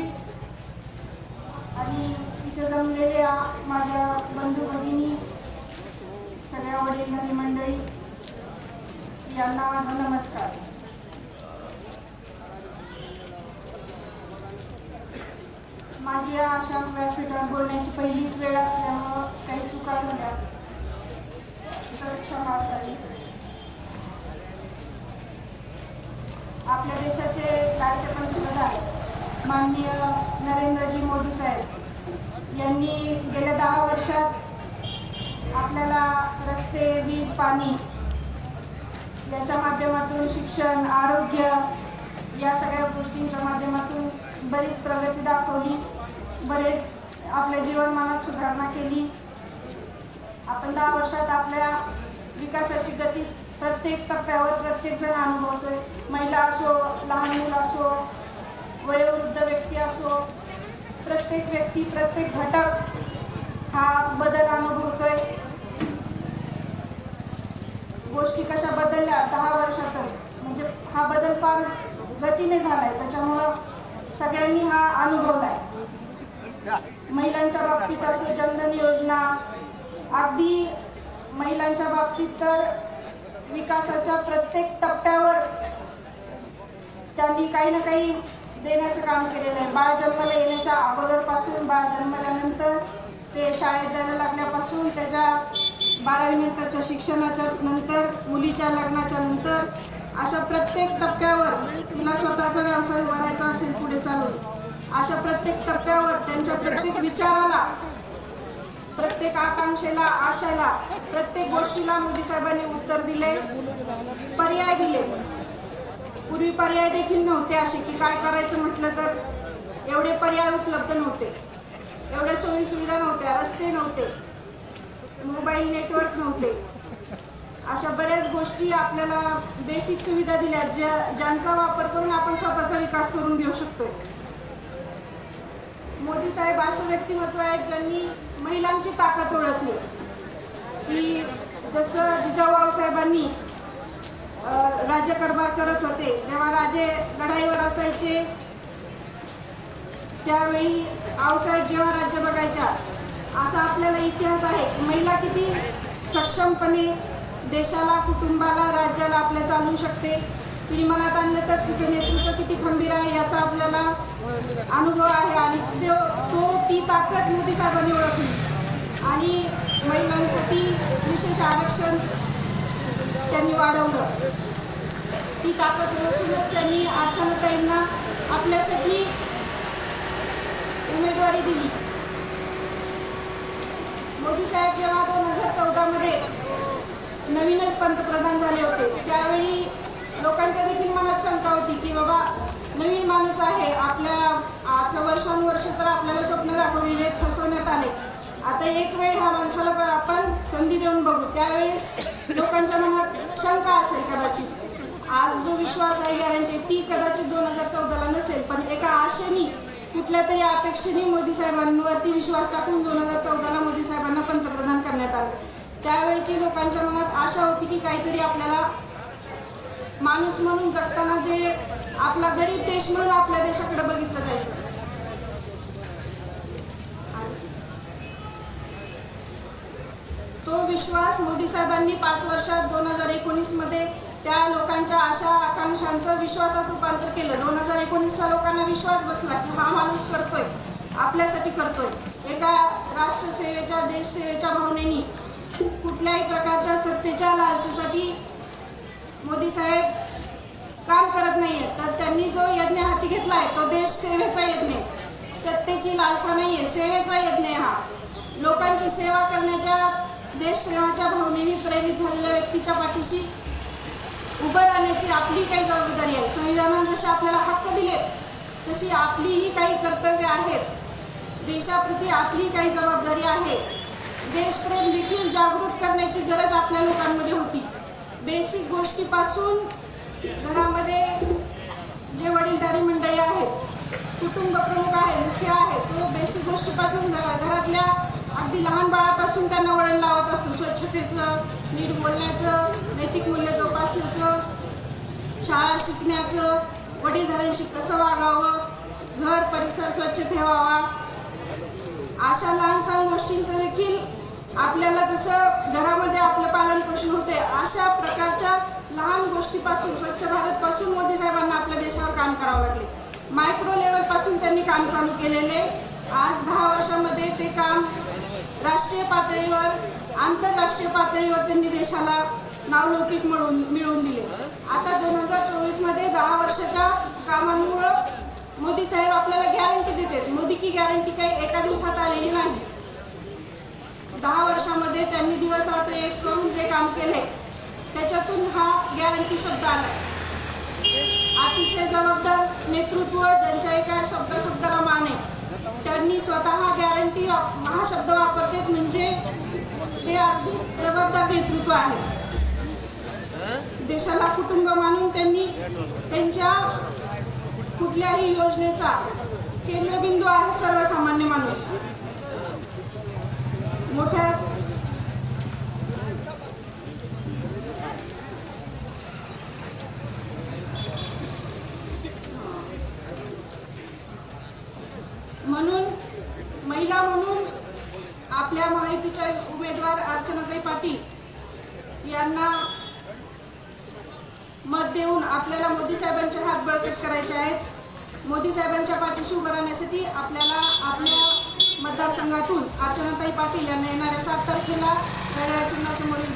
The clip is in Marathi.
आणि इथं जमलेल्या माझ्या बंधू भगिनी सगळ्या वडीलधारी मंडळी यांना माझा नमस्कार. माझी या अशा व्यासपीठावर बोलण्याची पहिलीच वेळ असल्यामुळं काही चुका झाल्या. तर क्षमा असावी. आपल्या देशाचे लाडके पंतप्रधान माननीय नरेंद्रजी मोदी साहेब यांनी गेल्या दहा वर्षात आपल्याला रस्ते वीज पाणी याच्या माध्यमातून शिक्षण आरोग्य या सगळ्या गोष्टींच्या माध्यमातून बरीच प्रगती दाखवली बरेच आपल्या जीवनमानात सुधारणा केली. आपण दहा वर्षात आपल्या विकासाची गती प्रत्येक टप्प्यावर प्रत्येकजण अनुभवतोय. महिला असो लहान मुलं असो वयोवृद्ध व्यक्ती असो प्रत्येक व्यक्ती प्रत्येक घटक हा बदल अनुभवतोय. गोष्टी कशा बदलल्या? दहा वर्षातच. म्हणजे हा बदल फार गतीने झालाय. त्याच्यामुळं सगळ्यांनी हा अनुभवलाय. महिलांच्या बाबतीत असो जनधन योजना अगदी महिलांच्या बाबतीत तर विकासाच्या प्रत्येक टप्प्यावर त्यांनी काही ना काही देण्याचं काम केलेलं आहे. बाळ जन्माला येण्याच्या अगोदरपासून बाळ जन्मल्यानंतर ते शाळेत जायला लागल्यापासून त्याच्या बारावीनंतरच्या शिक्षणाच्या नंतर मुलीच्या लग्नाच्या नंतर अशा प्रत्येक टप्प्यावर तिला स्वतःचा व्यवसाय उभारायचा असेल पुढे चालून अशा प्रत्येक टप्प्यावर त्यांच्या प्रत्येक विचाराला प्रत्येक आकांक्षेला आशाला प्रत्येक गोष्टीला मोदी साहेबांनी उत्तर दिले पर्याय दिले. पूर्वी पर्याय देखील नव्हते असे की काय करायचं म्हटलं तर एवढे पर्याय उपलब्ध नव्हते. एवढे सोयी सुविधा नव्हत्या रस्ते नव्हते मोबाईल नेटवर्क नव्हते. अशा बऱ्याच गोष्टी आपल्याला बेसिक सुविधा दिल्या ज्या ज्यांचा वापर करून आपण स्वतःचा विकास करून घेऊ शकतो मोदी साहेब असं व्यक्तिमत्व आहेत ज्यांनी महिलांची ताकद ओळखली. की जसं जिजाऊ साहेबांनी राज्यकारभार करत होते. जेव्हा राजे लढाईवर असायचे त्यावेळी आऊसाहेब जेव्हा राज्य बघायच्या असा आपल्याला इतिहास आहे महिला किती सक्षमपणे देशाला कुटुंबाला राज्याला आपल्या चालवू शकते. तिने मनात आणलं तर तिचं नेतृत्व किती खंबीर आहे याचा आपल्याला अनुभव आहे आणि तो तो ती ताकद मोदी साहेबांनी ओळखली. आणि महिलांसाठी विशेष आरक्षण त्यांनी वाढवलं. ती ताकद ओळखूनच त्यांनी अर्चनाताईंना आपल्यासाठी उमेदवारी दिली. मोदी साहेब जेव्हा दोन हजार चौदामध्ये नवीनच पंतप्रधान झाले होते त्यावेळी लोकांच्या देखील मनात शंका होती की बाबा नवीन माणूस आहे आपल्या आजच्या वर्षानुवर्ष तर आपल्याला स्वप्न दाखवलेले फसवण्यात आले. आता एक वेळ ह्या माणसाला पण आपण संधी देऊन बघू त्यावेळेस लोकांच्या मनात शंका असेल कदाचित. विश्वास आहे गॅरंटी ती कदाचित दोन हजार चौदाला नसेल पण एका आशेनी कुठल्या तरी अपेक्षेने मोदी साहेबांवरती विश्वास टाकून दोन हजार चौदाला मोदी साहेबांना पंतप्रधान करण्यात आलं. त्यावेळीची लोकांच्या मनात आशा होती की काहीतरी आपल्याला माणूस म्हणून जगताना जे आपला गरीब देश म्हणून आपल्या देशाकडे बघितलं जायचं. तो विश्वास मोदी साहेबांनी पाच वर्षात दोन हजार एकोणीसमध्ये त्या लोकांच्या आशा आकांक्षांचं विश्वासात रूपांतर केलं. दोन हजार एकोणीसला लोकांना विश्वास बसला की हा माणूस करतोय आपल्यासाठी करतोय. एका राष्ट्रसेवेच्या देशसेवेच्या भावनेनी कुठल्याही प्रकारच्या सत्तेच्या लालसेसाठी मोदी साहेब काम करत नाहीये. तर त्यांनी जो यज्ञ हाती घेतला आहे तो देश सेवेचा यज्ञ आहे. सत्तेची लालसा नाही आहे सेवेचा यज्ञ हा. लोकांची सेवा करण्याच्या देशप्रेमाच्या भावनेने प्रेरित झालेल्या व्यक्तीच्या पाठीशी उभं राहण्याची आपली काही जबाबदारी आहे. संविधानानं जसे आपल्याला हक्क दिले तशी आपलीही काही कर्तव्य आहेत. देशाप्रती आपली काही जबाबदारी आहे. देशप्रेम देखील जागृत करण्याची गरज आपल्या लोकांमध्ये होती. बेसिक गोष्टीपासून घरामध्ये जे वडीलधारी मंडळी आहेत कुटुंब प्रमुख आहे मुख्य आहे तो बेसिक गोष्टीपासून घरातल्या अगदी लहान बाळापासून त्यांना वळण लावत असतो. स्वच्छतेचं नीट बोलण्याचं नैतिक मूल्य जोपासण्याचं शाळा शिकण्याचं वडीलधाऱ्यांशी कसं वागावं घर परिसर स्वच्छ ठेवावा अशा लहान सहान गोष्टींचं देखील आपल्याला जसं घरामध्ये आपलं पालन पोषण होते अशा प्रकारच्या लहान गोष्टीपासून स्वच्छ भारतपासून मोदी साहेबांना आपल्या देशावर काम करावं लागले. मायक्रो लेवलपासून त्यांनी काम चालू केलेले. आज दहा वर्षामध्ये ते काम राष्ट्रीय पातळीवर आंतरराष्ट्रीय पातळीवर त्यांनी देशाला नावलौकिक मिळवून मिळवून दिले. आता दोन हजार चोवीसमध्ये दहा वर्षाच्या कामांमुळं मोदी साहेब आपल्याला गॅरंटी देतात. मोदी की गॅरंटी काही एका दिवसात आलेली नाही. दहा वर्षामध्ये त्यांनी दिवस रात्र एक करून जे काम केले त्याच्यातून हा गॅरंटी शब्द आला. अतिशय जबाबदार नेतृत्व ज्यांच्या एका शब्द शब्दाला मान आहे त्यांनी स्वतः गॅरंटी हा शब्द वापरतात म्हणजे ते अगदी जबाबदार नेतृत्व आहे. देशाला कुटुंब मानून त्यांनी त्यांच्या कुठल्याही योजनेचा केंद्रबिंदू आहे सर्वसामान्य माणूस. मोठ्या म्हणून महिला म्हणून आपल्या माहितीच्या उमेदवार अर्चनाताई पाटील यांना मत देऊन आपल्याला मोदी साहेबांचे हात बळकट करायचे आहेत. मोदी साहेबांच्या पाठीशी उभं राहण्यासाठी आपल्याला आपल्या मतदारसंघातून अर्चनाताई पाटील यांना येणाऱ्या सात तारखेला घड्याळ चिन्हासमोरील